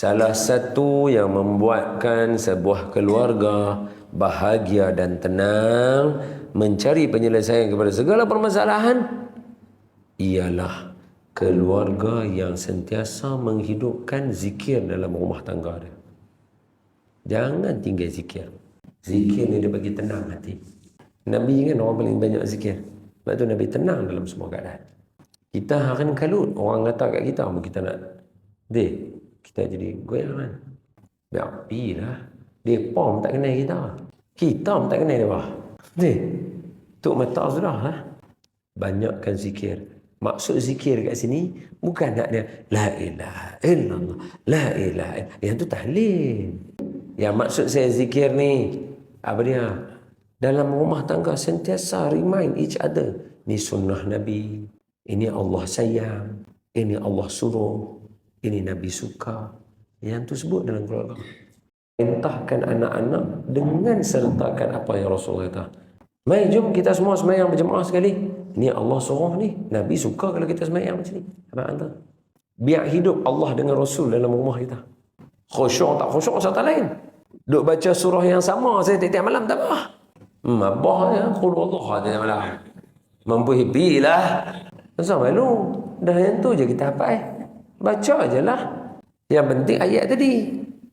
Salah satu yang membuatkan sebuah keluarga bahagia dan tenang mencari penyelesaian kepada segala permasalahan ialah keluarga yang sentiasa menghidupkan zikir dalam rumah tangga dia. Jangan tinggal zikir. Zikir ni dia bagi tenang hati. Nabi kan orang paling banyak zikir. Sebab tu Nabi tenang dalam semua keadaan. Kita akan kalut. Orang kata kat kita, kita nak. Dia, kita jadi goyang kan. Biar api lah. Dia pom tak kenal kita. Kita pun tak kenal dia. Dia, tuk mata sudah. Ha? Banyakkan zikir. Maksud zikir kat sini bukan nak dia la ilaha illallah la ilaha illallah. Yang tu tahlil. Yang maksud saya zikir ni apa dia? Dalam rumah tangga sentiasa remind each other. Ni sunnah Nabi. Ini Allah sayang. Ini Allah suruh. Ini Nabi suka. Yang tu sebut dalam keluarga. Entahkan anak-anak dengan sertakan apa yang Rasul kata. Mai jom kita semua semayang berjemaah sekali. Ini Allah suruh ni. Nabi suka kalau kita semayang macam ni. Apa anda? Biar hidup Allah dengan Rasul dalam rumah kita. Khusyuk tak khusyuk satu lain. Duk baca surah yang sama saya tiap-tiap malam tak apa. Hmm, abah ya, qul Allah tiap malam. Mampu happy lah. Masa malu. Dah yang tu je kita apa eh. Baca je lah. Yang penting ayat tadi.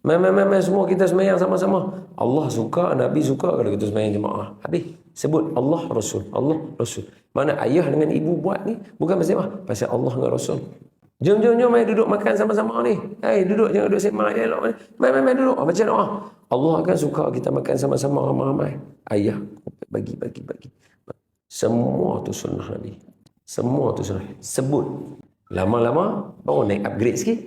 Memang-memang semua kita semayang sama-sama. Allah suka, Nabi suka kalau kita semayang jemaah. Habis. Sebut Allah Rasul. Allah Rasul. Mana ayah dengan ibu buat ni. Bukan pasal apa? Pasal Allah dengan Rasul. Jom, jom, jom. Mari duduk makan sama-sama ni. Hai, duduk. Jangan duduk semak je. Mari, mari, mari duduk. Baca doa. Allah akan suka kita makan sama-sama ramai-ramai. Ayah. Bagi, bagi, bagi. Semua tu sunnah Nabi. Semua tu sunnah. Sebut. Lama-lama, baru naik upgrade sikit.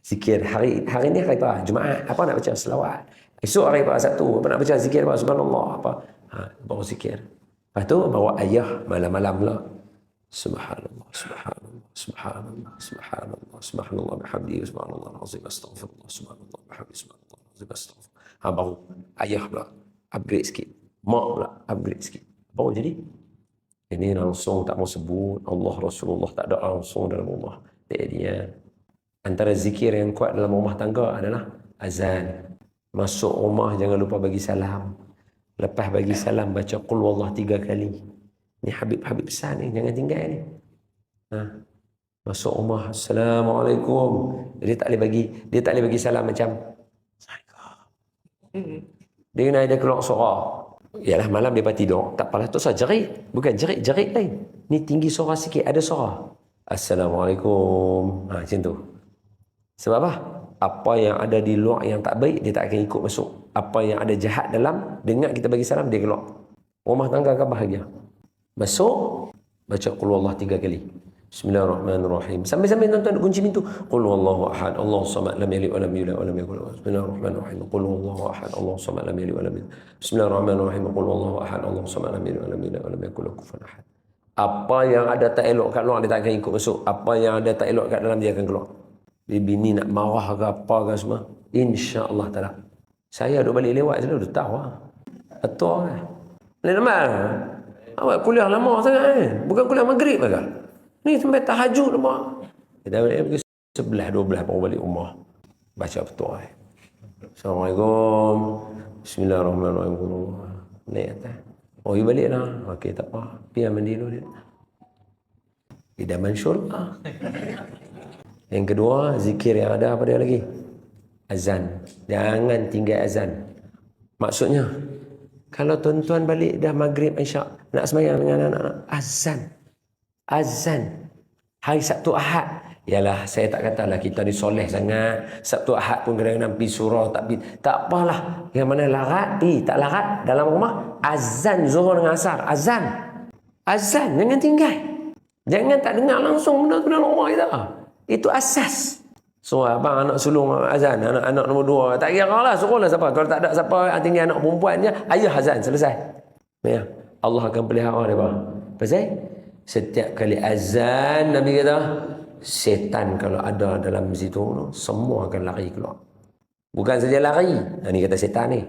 Zikir hari hari ni hari apa? Jumaat. Apa nak baca? Selawat. Esok hari apa? Satu. Apa nak baca? Zikir apa? Subhanallah. Apa? Ha, baru zikir. Lepas tu bawa ayah malam-malam lah. Subhanallah, subhanallah, subhanallah, subhanallah, subhanallah, bihamdi, subhanallah, azim, astaghfirullah, subhanallah, bihamdi, subhanallah, azim, astaghfirullah. Ha, baru ayah pula upgrade sikit. Mak pula upgrade sikit. Baru jadi. Ini langsung tak mau sebut. Allah Rasulullah tak ada langsung dalam rumah. Dia Antara zikir yang kuat dalam rumah tangga adalah azan. Masuk rumah jangan lupa bagi salam. Lepas bagi salam baca qul wallah tiga kali. Ni Habib-Habib besar ni jangan tinggal ni. Ha. Masuk rumah assalamualaikum. Dia tak boleh bagi dia tak boleh bagi salam macam Assalamualaikum. Dia kena ada keluar suara. Yalah malam dia tidur. Tak apalah tu sah jerit. Bukan jerit-jerit lain. Ni tinggi suara sikit ada suara. Assalamualaikum. Ha macam tu. Sebab apa? Apa yang ada di luar yang tak baik, dia tak akan ikut masuk. Apa yang ada jahat dalam, dengar kita bagi salam, dia keluar. Rumah tangga akan bahagia. Masuk, baca Qul Allah tiga kali. Bismillahirrahmanirrahim. Sambil-sambil nonton kunci pintu. Qul huwallahu ahad. Allahu samad. Lam yalid wa lam yulad wa lam yakul lahu Bismillahirrahmanirrahim. Qul huwallahu ahad. Allahu samad. Lam yalid wa lam yulad. Bismillahirrahmanirrahim. Qul huwallahu ahad. Allahu samad. Lam yalid yulad yakul lahu kufuwan ahad. Apa yang ada tak elok kat luar dia tak akan ikut masuk. Apa yang ada tak elok kat dalam dia akan keluar bini nak marah ke apa ke semua insya-Allah taala saya duduk balik lewat sini dah tahu ah betul kan lain nama awak kuliah lama sangat kan bukan kuliah maghrib ke ni sampai tahajud lama kita balik pergi sebelah dua belah baru balik rumah baca betul kan Assalamualaikum Bismillahirrahmanirrahim Naik atas Oh, you balik lah. Okey, tak apa. Pergi mandi dulu dia. Idaman syurga. Yang kedua, zikir yang ada apa dia lagi? Azan. Jangan tinggal azan. Maksudnya, kalau tuan-tuan balik dah maghrib isyak, nak semayang dengan anak-anak, azan. Azan. Hari Sabtu Ahad. Yalah, saya tak katalah kita ni soleh sangat. Sabtu Ahad pun kadang-kadang pergi surah, tak pergi. Tak apalah. Yang mana larat, pergi. Tak larat dalam rumah, azan zuhur dengan asar. Azan. Azan. Jangan tinggal. Jangan tak dengar langsung benda tu dalam rumah kita. Itu asas. So abang anak sulung azan, anak anak nombor dua. Tak kira lah, suruhlah siapa. Kalau tak ada siapa tinggal anak perempuan je, ayah azan, selesai. Ya. Allah akan pelihara dia bang. Pasal setiap kali azan Nabi kata setan kalau ada dalam situ semua akan lari keluar. Bukan saja lari. Ini kata setan ni.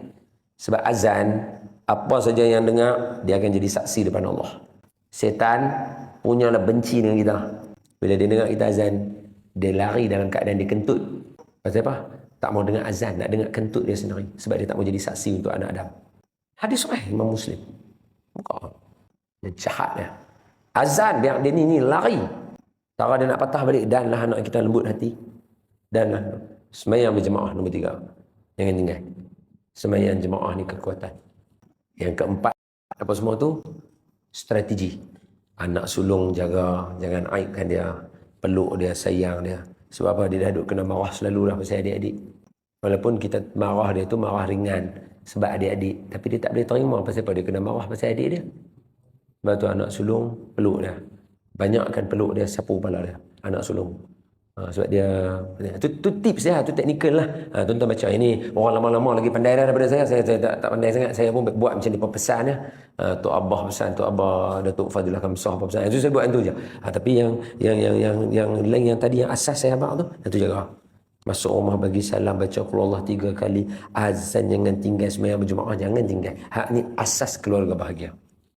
Sebab azan apa saja yang dengar dia akan jadi saksi depan Allah. Setan punyalah benci dengan kita. Bila dia dengar kita azan, dia lari dalam keadaan dia kentut. Pasal apa? Tak mau dengar azan, nak dengar kentut dia sendiri. Sebab dia tak mau jadi saksi untuk anak Adam. Hadis sahih Imam Muslim. Muka. Dia jahat dia. Azan biar dia ni, ni lari. Cara dia nak patah balik. Danlah anak kita lembut hati. Danlah. Semayang berjemaah nombor tiga. Jangan tinggal. Semayang jemaah ni kekuatan. Yang keempat. Apa semua tu? Strategi. Anak sulung jaga. Jangan aibkan dia. Peluk dia, sayang dia. Sebab apa? Dia dah duduk kena marah selalu lah pasal adik-adik. Walaupun kita marah dia tu marah ringan sebab adik-adik. Tapi dia tak boleh terima pasal apa dia kena marah pasal adik dia. Sebab tu anak sulung peluk dia. Banyakkan peluk dia sapu kepala dia. Anak sulung. Ha, sebab dia tu, tu tips dia, tu teknikal lah. Ha, tuan-tuan baca ini orang lama-lama lagi pandai dah daripada saya. Saya, saya tak, tak pandai sangat. Saya pun buat macam ni pesan ya. Ha, Tok Abah pesan, Tok Abah, Datuk Fadilah Kamsah pesan. Itu saya buat itu je. Ha, tapi yang yang yang yang yang lain yang tadi yang asas saya abang tu, itu jaga. Masuk rumah bagi salam baca Allah tiga kali azan jangan tinggal semayang berjemaah jangan tinggal hak ni asas keluarga bahagia